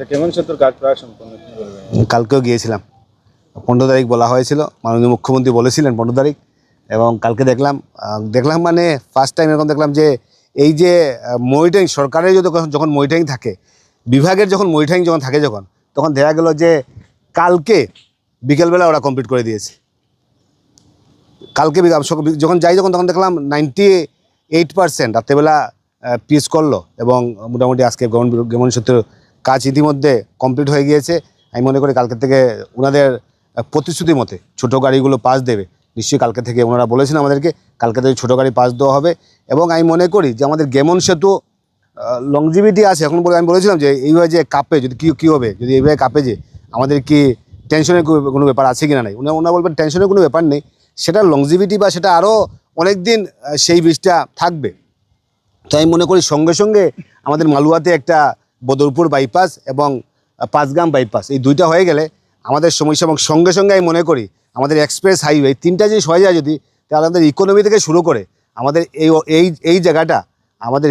আচ্ছা সেতুর কালকেও গিয়েছিলাম। পনেরো তারিখ বলা হয়েছিল, মাননীয় মুখ্যমন্ত্রী বলেছিলেন পনেরো তারিখ, এবং কালকে দেখলাম দেখলাম মানে ফার্স্ট টাইম এরকম দেখলাম যে এই যে মনিটরিং সরকারের যদি যখন- মনিটরিং থাকে, বিভাগের যখন মনিটরিং যখন থাকে যখন, তখন দেখা গেল যে কালকে বিকেলবেলা ওরা কমপ্লিট করে দিয়েছে। কালকে যখন যাই যখন তখন দেখলাম নাইনটি এইট পার্সেন্ট রাত্রেবেলা পিস করল, এবং মোটামুটি আজকে গমন গমন সূত্রের কাজ ইতিমধ্যে কমপ্লিট হয়ে গিয়েছে। আমি মনে করি কালকে থেকে ওনাদের প্রতিশ্রুতি মতে ছোটো গাড়িগুলো পাস দেবে। নিশ্চয়ই কালকে থেকে ওনারা বলেছেন আমাদেরকে, কালকে থেকে ছোটো গাড়ি পাস দেওয়া হবে। এবং আমি মনে করি যে আমাদের গেমন সেতু লংজিভিটি আছে। এখন বলে আমি বলেছিলাম যে এইভাবে যে কাপে, যদি কী কী হবে? যদি এইভাবে কাপে যে আমাদের কি টেনশনের কোনো ব্যাপার আছে কি না নাই? ওনারা ওনারা বলবেন টেনশনের কোনো ব্যাপার নেই। সেটা লংজিভিটি বা সেটা আরও অনেক দিন সেই বীজটা থাকবে। তো আমি মনে করি সঙ্গে সঙ্গে আমাদের মালুয়াতে একটা বদরপুর বাইপাস এবং পাঁচগ্রাম বাইপাস এই দুইটা হয়ে গেলে আমাদের সমস্যা এবং সঙ্গে সঙ্গে আমি মনে করি আমাদের এক্সপ্রেস হাইওয়ে তিনটা জিনিস হয়ে যায় যদি তাহলে আমাদের ইকোনমি থেকে শুরু করে আমাদের এই এই এই জায়গাটা আমাদের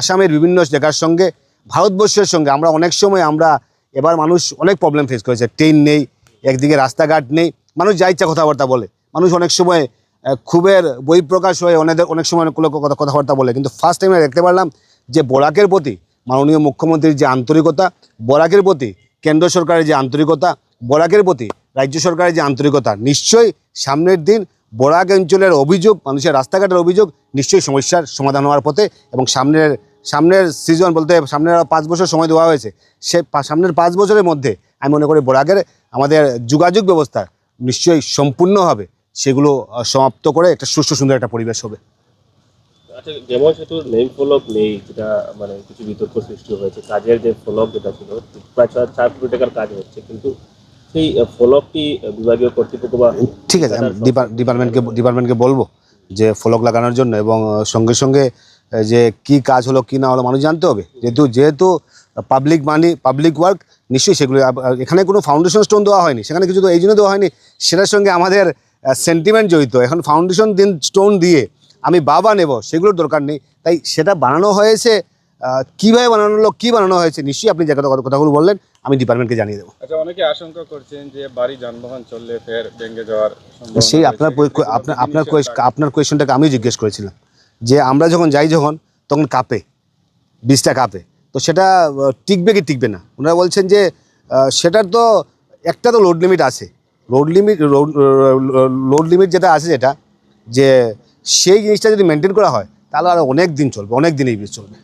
আসামের বিভিন্ন জায়গার সঙ্গে ভারতবর্ষের সঙ্গে আমরা অনেক সময় আমরা এবার মানুষ অনেক প্রবলেম ফেস করেছে। ট্রেন নেই একদিকে রাস্তাঘাট নেই মানুষ যা ইচ্ছা কথাবার্তা বলে। মানুষ অনেক সময় আহ, ক্ষোভের বহিঃপ্রকাশ হয়ে অনেক অনেক সময় অনেক লোক কথা কথাবার্তা বলে। কিন্তু ফার্স্ট টাইমে দেখতে পারলাম যে বরাকের প্রতি মাননীয় মুখ্যমন্ত্রীর যে আন্তরিকতা, বরাকের প্রতি, কেন্দ্র সরকারের যে আন্তরিকতা, বরাকের প্রতি, রাজ্য সরকারের যে আন্তরিকতা, নিশ্চয়ই সামনের দিন বরাক অঞ্চলের অভিযোগ, মানুষের রাস্তাঘাটের অভিযোগ নিশ্চয়ই সমস্যার সমাধান হওয়ার পথে এবং সামনের সামনের সিজন বলতে সামনের পাঁচ বছর সময় দেওয়া হয়েছে। সে সামনের পাঁচ বছরের মধ্যে আমি মনে করি বরাকের আমাদের যোগাযোগ ব্যবস্থা নিশ্চয়ই সম্পূর্ণ হবে। সেগুলো সমাপ্ত করে একটা সুস্থ সুন্দর একটা পরিবেশ হবে। আচ্ছা যেমন সেতুর নেম ফলক নেই যেটা মানে কিছু বিতর্ক সৃষ্টি হয়েছে কাজের যে ফলক যেটা ছিল প্রায় চার কোটি টাকার কাজ হচ্ছে কিন্তু সেই ফলকটি বিভাগীয় কর্তৃপক্ষ বা ঠিক আছে ডিপার্টমেন্টকে ডিপার্টমেন্টকে বলব যে ফলক লাগানোর জন্য এবং সঙ্গে সঙ্গে যে কি কাজ হলো কি না হলো মানুষ জানতে হবে। যেহেতু যেহেতু পাবলিক মানি পাবলিক ওয়ার্ক নিশ্চয়ই সেগুলো এখানে কোনো ফাউন্ডেশন স্টোন দেওয়া হয়নি সেখানে কিছু তো এই জন্য দেওয়া হয়নি। সেটার সঙ্গে আমাদের সেন্টিমেন্ট জড়িত। এখন ফাউন্ডেশন দিন স্টোন দিয়ে আমি বাবা নেব সেগুলোর দরকার নেই। তাই সেটা বানানো হয়েছে কীভাবে বানানো হলো কী বানানো হয়েছে নিশ্চয়ই আপনি যে কথা- কথাগুলো বললেন আমি ডিপার্টমেন্টকে জানিয়ে দেবো। আচ্ছা অনেকে আশঙ্কা করছেন যে বাড়ি যানবাহন চললে ফের ভেঙে যাওয়ার সেই আপনার আপনার আপনার কোয়েশ- আপনার কোয়েশনটাকে আমি জিজ্ঞেস করেছিলাম যে আমরা যখন যাই যখন তখন কাঁপে বীজটা কাঁপে। তো সেটা টিকবে কি টিকবে না? ওনারা বলছেন যে সেটার তো একটা তো লোড লিমিট আছে। লোড লিমিট লোড লিমিট যেটা আছে যেটা যে সেই জিনিসটা যদি মেনটেন করা হয়, তাহলে আরও অনেক দিন চলবে অনেক দিন এই চলবে।